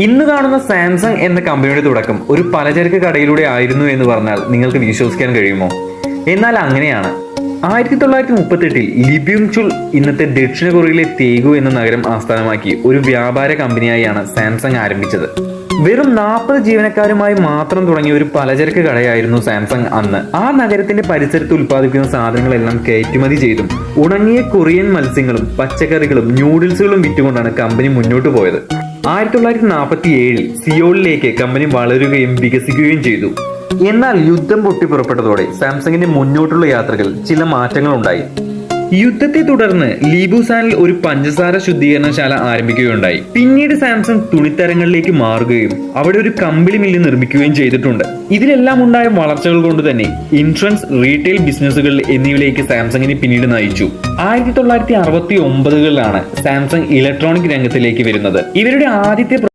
ഇന്ന് കാണുന്ന സാംസങ് എന്ന കമ്പനിയുടെ തുടക്കം ഒരു പലചരക്ക് കടയിലൂടെ ആയിരുന്നു എന്ന് പറഞ്ഞാൽ നിങ്ങൾക്ക് വിശ്വസിക്കാൻ കഴിയുമോ? എന്നാൽ അങ്ങനെയാണ്. ആയിരത്തി തൊള്ളായിരത്തി മുപ്പത്തെട്ടിൽ ലിബ്യൂങ് ചുൾ ഇന്നത്തെ ദക്ഷിണ കൊറിയയിലെ തേഗു എന്ന നഗരം ആസ്ഥാനമാക്കി ഒരു വ്യാപാര കമ്പനിയായാണ് സാംസങ് ആരംഭിച്ചത്. വെറും നാൽപ്പത് ജീവനക്കാരുമായി മാത്രം തുടങ്ങിയ ഒരു പലചരക്ക് കടയായിരുന്നു സാംസങ് അന്ന്. ആ നഗരത്തിന്റെ പരിസരത്ത് ഉൽപ്പാദിപ്പിക്കുന്ന സാധനങ്ങളെല്ലാം കയറ്റുമതി ചെയ്തും ഉണങ്ങിയ കൊറിയൻ മത്സ്യങ്ങളും പച്ചക്കറികളും ന്യൂഡിൽസുകളും വിറ്റുകൊണ്ടാണ് കമ്പനി മുന്നോട്ട് പോയത്. ആയിരത്തി തൊള്ളായിരത്തി നാൽപ്പത്തി ഏഴിൽ സിയോളിലേക്ക് കമ്പനി വളരുകയും വികസിക്കുകയും ചെയ്തു. എന്നാൽ യുദ്ധം പൊട്ടിപ്പുറപ്പെട്ടതോടെ സാംസങ്ങിന്റെ മുന്നോട്ടുള്ള യാത്രകൾ ചില മാറ്റങ്ങൾ ഉണ്ടായി യുദ്ധത്തെ തുടർന്ന് ലീബുസാനിൽ ഒരു പഞ്ചസാര ശുദ്ധീകരണശാല ആരംഭിക്കുകയുണ്ടായി. പിന്നീട് സാംസങ് തുണിത്തരങ്ങളിലേക്ക് മാറുകയും അവിടെ ഒരു കമ്പിളി മില്ല് നിർമ്മിക്കുകയും ചെയ്തിട്ടുണ്ട്. ഇതിലെല്ലാം ഉണ്ടായ വളർച്ചകൾ കൊണ്ട് തന്നെ ഇൻഷുറൻസ് റീറ്റെയിൽ ബിസിനസ്സുകൾ എന്നിവയിലേക്ക് സാംസങ്ങിനെ പിന്നീട് നയിച്ചു. ആയിരത്തി തൊള്ളായിരത്തി അറുപത്തി ഒമ്പതുകളിലാണ് സാംസങ് ഇലക്ട്രോണിക് രംഗത്തിലേക്ക് വരുന്നത്. ഇവരുടെ ആദ്യത്തെ